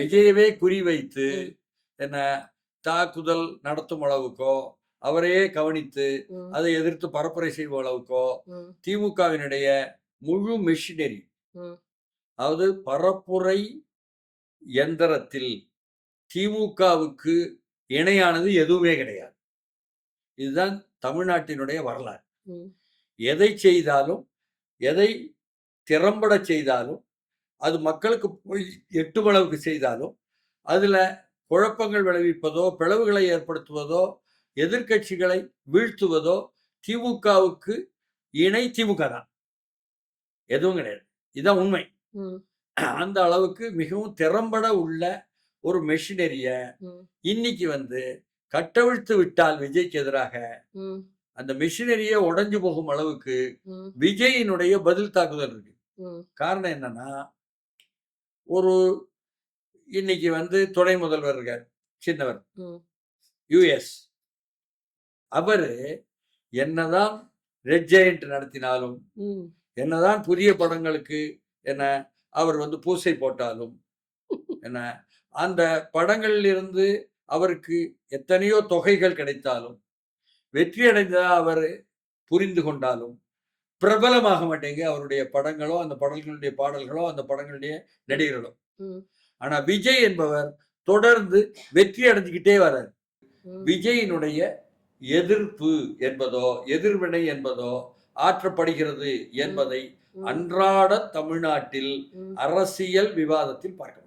விஜயவே குறிவைத்து. என்ன தாக்குதல் நடத்தும் அளவுக்கோ அவரையே கவனித்து அதை எதிர்த்து பரப்புரை செய்யும் அளவுக்கோ திமுகவினுடைய முழு மெஷினரி. அதாவது பரப்புரை எந்திரத்தில் திமுகவுக்கு இணையானது எதுவுமே கிடையாது இதுதான் தமிழ்நாட்டினுடைய வரலாறு. எதை செய்தாலும் எதை திறம்பட செய்தாலும் அது மக்களுக்கு போய் எட்டும் அளவுக்கு செய்தாலும் அதுல குழப்பங்கள் விளைவிப்பதோ பிளவுகளை ஏற்படுத்துவதோ எதிர்க்கட்சிகளை வீழ்த்துவதோ திமுகவுக்கு இணை திமுக தான். எதுவும் கிடையாது. இதுதான் உண்மை. அந்த அளவுக்கு மிகவும் திறம்பட உள்ள ஒரு மெஷினரிய இன்னைக்கு வந்து கட்டவிழ்த்து விட்டால் விஜய்க்கு எதிராக அந்த மெஷினரியே உடைஞ்சு போகும் அளவுக்கு விஜயினுடைய பதில் தாக்குதல் இருக்கு. காரணம் என்னன்னா ஒரு இன்னைக்கு வந்து துணை முதல்வர் இருக்கார் சின்னவர். யுஎஸ் அவரு என்னதான் ரெட் ஜெயண்ட் நடத்தினாலும். என்னதான் புதிய படங்களுக்கு என்ன அவர் வந்து பூசை போட்டாலும் என்ன அந்த படங்களில் இருந்து அவருக்கு எத்தனையோ தொகைகள் கிடைத்தாலும் வெற்றி அடைந்ததா அவர் புரிந்து கொண்டாலும் பிரபலமாக மாட்டேங்க அவருடைய படங்களோ அந்த படங்களுடைய பாடல்களோ அந்த படங்களுடைய நடிகர்களோ. ஆனா விஜய் என்பவர் தொடர்ந்து வெற்றி அடைஞ்சுக்கிட்டே வர்றார். விஜயினுடைய எதிர்ப்பு என்பதோ எதிர்வினை என்பதோ ஆற்றப்படுகிறது என்பதை. அன்றாட தமிழ்நாட்டில். அரசியல் விவாதத்தில் பார்க்க